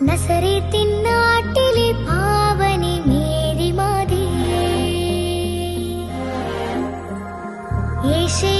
നസറേത്തിൻ നാട്ടിലെ പാവനി മേരി മാതേ യേശയ്യാവിൻ